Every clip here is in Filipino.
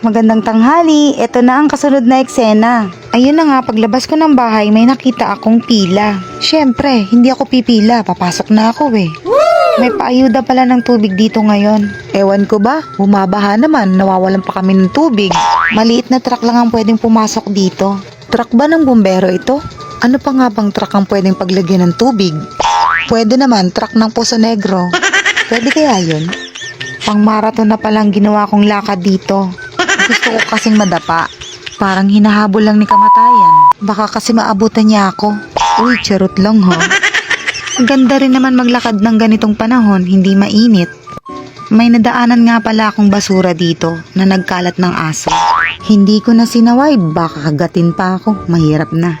Magandang tanghali, ito na ang kasunod na eksena. Ayun na nga, paglabas ko ng bahay, may nakita akong pila. Siyempre, hindi ako pipila, papasok na ako eh. May paayuda pala ng tubig dito ngayon. Ewan ko ba, bumabaha naman, nawawalan pa kami ng tubig. Maliit na truck lang ang pwedeng pumasok dito. Truck ba ng bumbero ito? Ano pa nga bang truck ang pwedeng paglagyan ng tubig? Pwede naman, truck ng Poso Negro. Pwede kaya yun? Pang marathon na palang ginawa kong lakad dito. Gusto ko kasing madapa. Parang hinahabol lang ni kamatayan. Baka kasi maabutan niya ako. Uy, charot lang ho. Ganda rin naman maglakad ng ganitong panahon, hindi mainit. May nadaanan nga pala akong basura dito na nagkalat ng aso. Hindi ko na sinaway, baka kagatin pa ako. Mahirap na.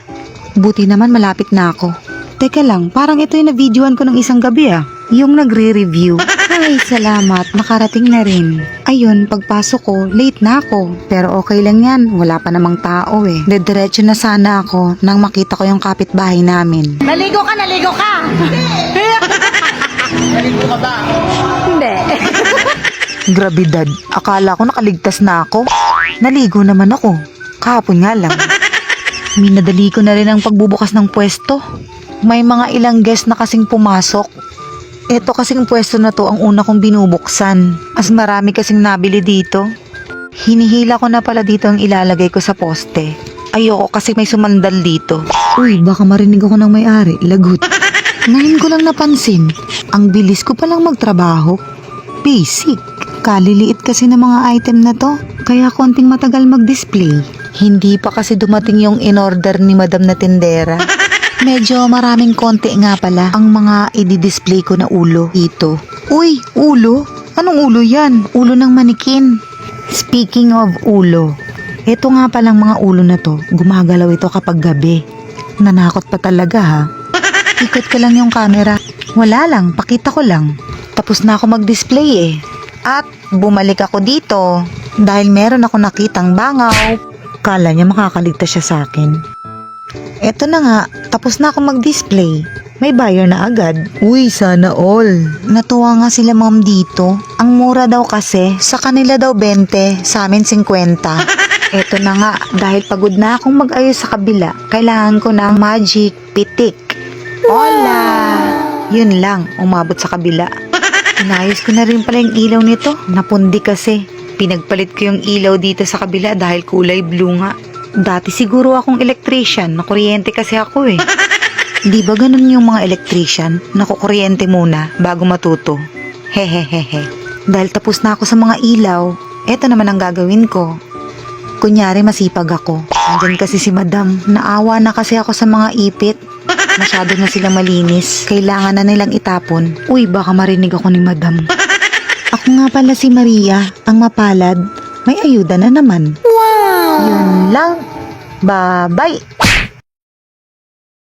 Buti naman malapit na ako. Teka lang, parang ito yung na-videoan ko ng isang gabi ah. Yung nagre-review. Ay, salamat. Nakarating na rin. Ayun, pagpasok ko, late na ako. Pero okay lang yan. Wala pa namang tao eh. Dediretso na sana ako nang makita ko yung kapitbahay namin. Naligo ka, naligo ka! Hindi. Grabidad. Akala ko nakaligtas na ako. Naligo naman ako. Kahapon nga lang. Minadali ko na rin ang pagbubukas ng pwesto. May mga ilang guest na kasing pumasok. Ito kasing pwesto na to ang una kong binubuksan. As marami kasing nabili dito. Hinihila ko na pala dito ang ilalagay ko sa poste. Ayoko kasi may sumandal dito. Uy, baka marinig ako ng may-ari. Lagot. Ngayon ko lang napansin, ang bilis ko palang magtrabaho. Basic. Kaliliit kasi ng mga item na to, kaya konting matagal mag-display. Hindi pa kasi dumating yung in-order ni madam na tindera. Medyo maraming konti nga pala ang mga i-display ko na ulo dito. Uy, ulo? Anong ulo yan? Ulo ng manikin. Speaking of ulo, ito nga palang mga ulo na to, gumagalaw ito kapag gabi. Nanakot pa talaga ha. Ikot ko lang yung camera. Wala lang, pakita ko lang. Tapos na ako mag-display eh. At bumalik ako dito dahil meron ako nakitang bangaw. Kala niya makakaligtas siya sa akin. Eto na nga, tapos na ako mag-display. May buyer na agad. Uy, sana all. Natuwa nga sila ma'am dito. Ang mura daw kasi, sa kanila daw 20, sa amin 50. Eto na nga, dahil pagod na akong mag-ayos sa kabila, kailangan ko ng magic pitik. Hola! Yun lang, umabot sa kabila. Inayos ko na rin pala yung ilaw nito. Napundi kasi. Pinagpalit ko yung ilaw dito sa kabila dahil kulay blue nga. Dati siguro akong electrician, nakuryente kasi ako eh. Di ba ganun yung mga electrician? Nakukuryente muna bago matuto. Hehehehe. Dahil tapos na ako sa mga ilaw, eto naman ang gagawin ko. Kunyari masipag ako. Andyan kasi si madam. Naawa na kasi ako sa mga ipit. Masyado na sila malinis. Kailangan na nilang itapon. Uy, baka marinig ako ni madam. Ako nga pala si Maria, ang mapalad. May ayuda na naman. Wow! Yun lang. Bye-bye!